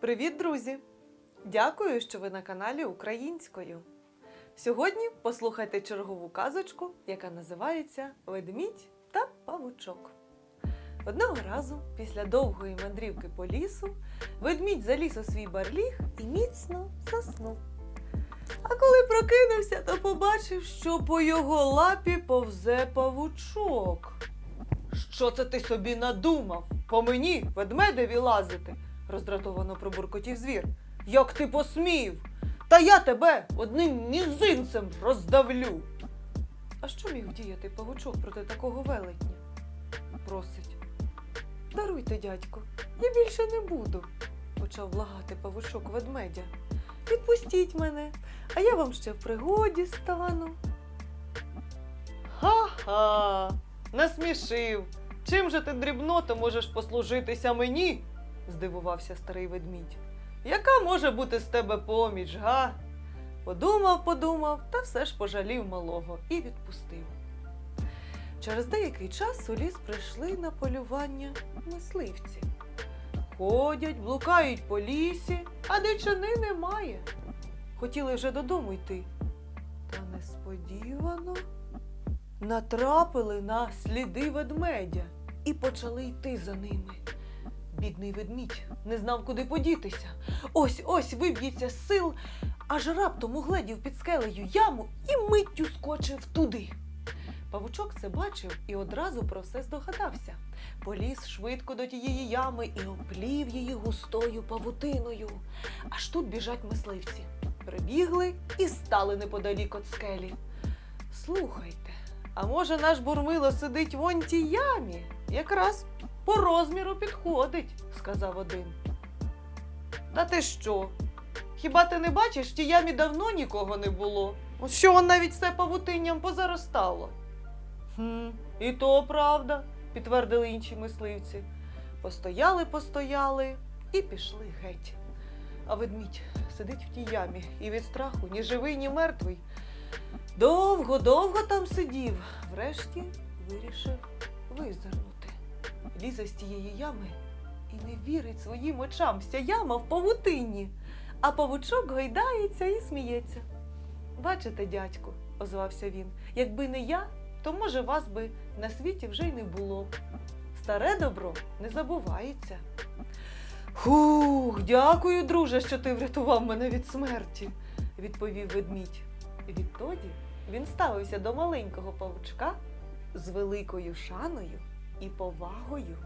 Привіт, друзі! Дякую, що ви на каналі Українською. Сьогодні послухайте чергову казочку, яка називається Ведмідь та павучок. Одного разу, після довгої мандрівки по лісу, ведмідь заліз у свій барліг і міцно заснув. А коли прокинувся, то побачив, що по його лапі повзе павучок. Що це ти собі надумав? По мені ведмедеві лазити? Роздратовано пробуркотів звір. Як ти посмів? Та я тебе одним мізинцем роздавлю. А що міг вдіяти павучок проти такого велетня? Просить. Даруйте, дядько, я більше не буду, почав благати павучок ведмедя. Відпустіть мене, а я вам ще в пригоді стану. Ха-ха, насмішив. Чим же ти дрібното можеш послужитися мені? Здивувався старий ведмідь. Яка може бути з тебе поміч, га? Подумав, подумав, та все ж пожалів малого і відпустив. Через деякий час у ліс прийшли на полювання мисливці. Ходять, блукають по лісі, а дичини немає. Хотіли вже додому йти. Та несподівано натрапили на сліди ведмедя і почали йти за ними. Бідний ведмідь не знав, куди подітися. Ось ось виб'ється з сил, аж раптом угледів під скелею яму і миттю скочив туди. Павучок це бачив і одразу про все здогадався. Поліз швидко до тієї ями і оплів її густою павутиною. Аж тут біжать мисливці. Прибігли і стали неподалік від скелі. Слухайте, а може наш бурмило сидить в он тій ямі? Якраз по розміру підходить, сказав один. Та ти що? Хіба ти не бачиш, в тій ямі давно нікого не було? От що он навіть все павутинням позаростало? Хм, і то правда, підтвердили інші мисливці. Постояли, постояли і пішли геть. А ведмідь сидить в тій ямі і від страху ні живий, ні мертвий. Довго, довго там сидів, врешті вирішив визирнути. Лізе з тієї ями і не вірить своїм очам. Вся яма в павутині, а павучок гойдається і сміється. Бачите, дядьку, озвався він, якби не я, то може вас би на світі вже й не було. Старе добро не забувається. Хух, дякую, друже, що ти врятував мене від смерті, відповів ведмідь. Відтоді він ставився до маленького павучка з великою шаною і повагою.